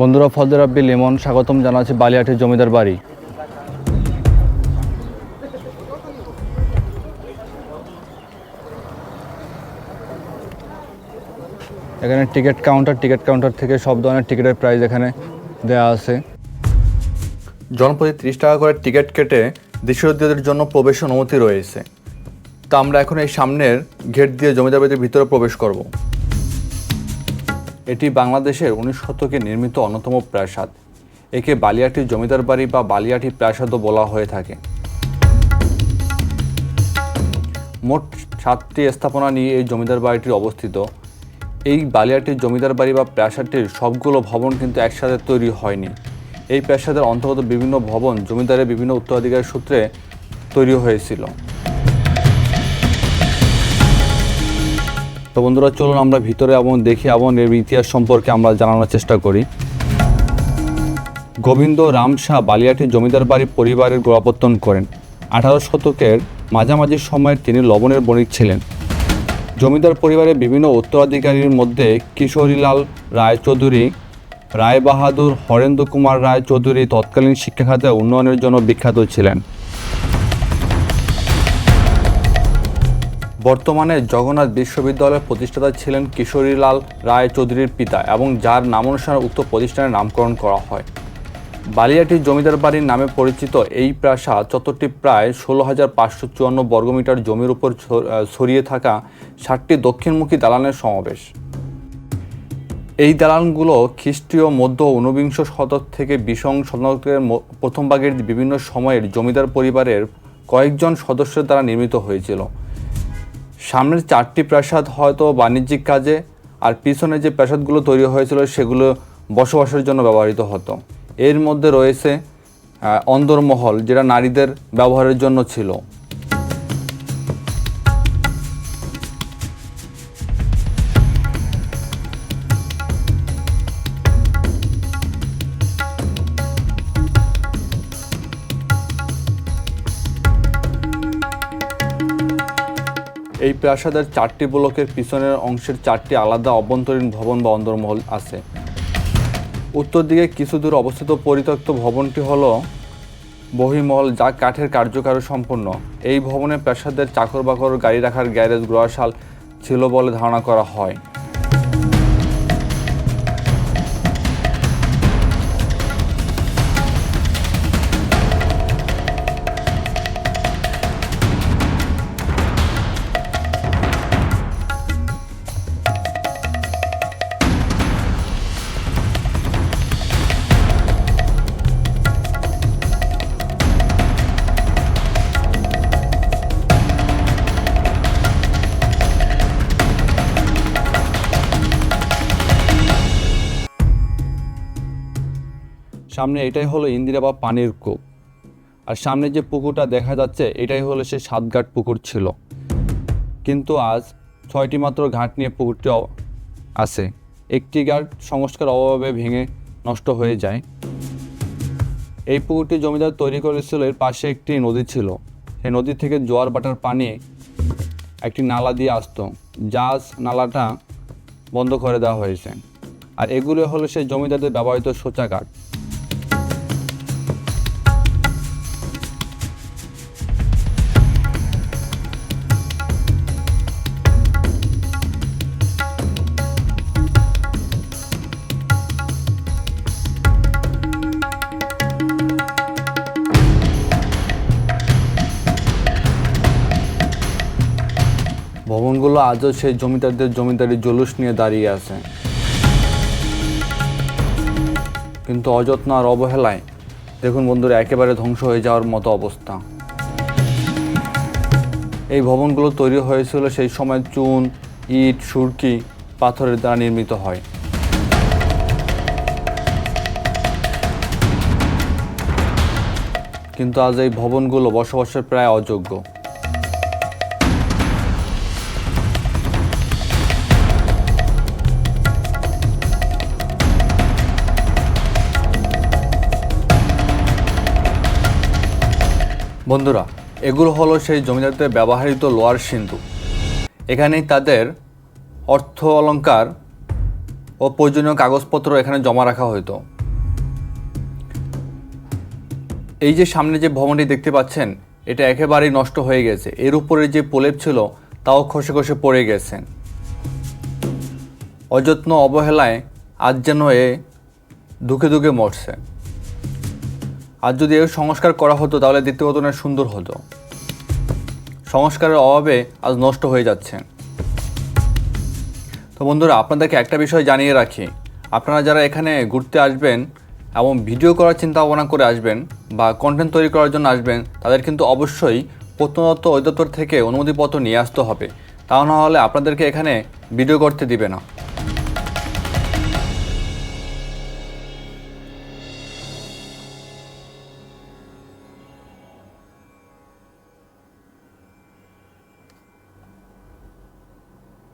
বন্ধুরা ফজর আব্বি লেমন স্বাগতম জানাচ্ছি বালিয়াটির জমিদার বাড়ি। এখানে টিকিট কাউন্টার টিকিট কাউন্টার থেকে সব ধরনের টিকিটের প্রাইস এখানে দেওয়া আছে। জনপ্রতি ত্রিশ টাকা করে টিকিট কেটে দেশীয়দের জন্য প্রবেশ অনুমতি রয়েছে। তা আমরা এখন এই সামনের গেট দিয়ে জমিদার বাড়ির ভিতরে প্রবেশ করব। এটি বাংলাদেশের উনিশ শতকে নির্মিত অন্যতম প্রাসাদ। একে বালিয়াটি জমিদার বাড়ি বা বালিয়াটি প্রাসাদও বলা হয়ে থাকে। মোট সাতটি স্থাপনা নিয়ে এই জমিদার বাড়িটি অবস্থিত। এই বালিয়াটির জমিদার বাড়ি বা প্রাসাদটির সবগুলো ভবন কিন্তু একসাথে তৈরি হয়নি। এই প্রাসাদের অন্তর্গত বিভিন্ন ভবন জমিদারের বিভিন্ন উত্তরাধিকার সূত্রে তৈরি হয়েছিল। তো বন্ধুরা, চলুন আমরা ভিতরে এবং দেখি এবং এর ইতিহাস সম্পর্কে আমরা জানানোর চেষ্টা করি। গোবিন্দ রাম শাহ বালিয়াটি জমিদার বাড়ি পরিবারের গোড়াপত্তন করেন। আঠারো শতকের মাঝামাঝি সময়ে তিনি লবণের বণিক ছিলেন। জমিদার পরিবারের বিভিন্ন উত্তরাধিকারীর মধ্যে কিশোরীলাল রায় চৌধুরী রায় বাহাদুর হরেন্দ্র কুমার রায় চৌধুরী তৎকালীন শিক্ষা খাতে উন্নয়নের জন্য বিখ্যাত ছিলেন। বর্তমানে জগন্নাথ বিশ্ববিদ্যালয়ের প্রতিষ্ঠাতা ছিলেন কিশোরীলাল রায় চৌধুরীর পিতা এবং যার নামানুসারে উক্ত প্রতিষ্ঠানের নামকরণ করা হয়। বালিয়াটি জমিদার বাড়ির নামে পরিচিত এই প্রাসাদ চত্বরটি প্রায় ষোলো হাজার পাঁচশো চুয়ান্ন বর্গমিটার জমির উপর ছড়িয়ে থাকা ষাটটি দক্ষিণমুখী দালানের সমাবেশ। এই দালানগুলো খ্রিস্টীয় মধ্য ঊনবিংশ শতক থেকে বিশং শতকের প্রথম ভাগের বিভিন্ন সময়ের জমিদার পরিবারের কয়েকজন সদস্যের দ্বারা নির্মিত হয়েছিল। সামনের চারটি প্রাসাদ হয়তো বাণিজ্যিক কাজে আর পিছনে যে প্রাসাদগুলো তৈরি হয়েছিল সেগুলো বসবাসের জন্য ব্যবহৃত হতো। এর মধ্যে রয়েছে অন্দরমহল যেটা নারীদের ব্যবহারের জন্য ছিল। এই প্রাসাদের চারটি ব্লকের পিছনের অংশের চারটি আলাদা অভ্যন্তরীণ ভবন বা অন্দরমহল আছে। উত্তর দিকে কিছু দূর অবস্থিত পরিত্যক্ত ভবনটি হল বহিমহল যা কাঠের কার্যকারী সম্পন্ন এই ভবনে প্রাসাদের চাকর বাকর গাড়ি রাখার গ্যারেজ গ্রহশাল ছিল বলে ধারণা করা হয়। সামনে এটাই হলো ইন্দিরা বা পানির কূপ। আর সামনে যে পুকুরটা দেখা যাচ্ছে, এটাই হলো সে সাতঘাট পুকুর ছিল। কিন্তু আজ ছয়টি মাত্র ঘাট নিয়ে পুকুরটি আছে। একটি ঘাট সংস্কার অভাবে ভেঙে নষ্ট হয়ে যায়। এই পুকুরটি জমিদার তৈরি করেছিল, এর পাশে একটি নদী ছিল। সেই নদী থেকে জোয়ার বাটার পানি একটি নালা দিয়ে আসতো জাহাজ নালাটা বন্ধ করে দেওয়া হয়েছে। আর এগুলো হলো সেই জমিদারদের ব্যবহৃত শৌচাগার। ভবনগুলো আজও সেই জমিদারদের জমিদারি জলুস নিয়ে দাঁড়িয়ে আছে। কিন্তু অযত্ন আর অবহেলায়, দেখুন বন্ধুরা, একেবারে ধ্বংস হয়ে যাওয়ার মতো অবস্থা। এই ভবনগুলো তৈরি হয়েছিল সেই সময় চুন, ইট, সুরকি, পাথরের দ্বারা নির্মিত হয়। কিন্তু আজ এই ভবনগুলো বসবাসের প্রায় অযোগ্য। বন্ধুরা, এগুলো হলো সেই জমিদারদের ব্যবহৃত লোয়ার সিন্ধু। এখানেই তাদের অর্থ অলঙ্কার ও প্রয়োজনীয় কাগজপত্র এখানে জমা রাখা হতো এই যে সামনে যে ভবনটি দেখতে পাচ্ছেন, এটা একেবারেই নষ্ট হয়ে গেছে। এর উপরে যে প্রলেপ ছিল, তাও খসে খসে পড়ে গেছে। অযত্ন অবহেলায় আজ যেন এ দুঃখে দুঃখে মরছে। আর যদি এর সংস্কার করা হতো, তাহলে দেখতে না সুন্দর হতো। সংস্কারের অভাবে আজ নষ্ট হয়ে যাচ্ছে। তো বন্ধুরা, আপনাদেরকে একটা বিষয় জানিয়ে রাখি। আপনারা যারা এখানে ঘুরতে আসবেন এবং ভিডিও করার চিন্তা ভাবনা করে আসবেন বা কন্টেন্ট তৈরি করার জন্য আসবেন, তাদের কিন্তু অবশ্যই প্রত্নতত্ত্ব অধিদপ্তর থেকে অনুমতিপত্র নিয়ে আসতে হবে। তা না হলে আপনাদেরকে এখানে ভিডিও করতে দিবে না।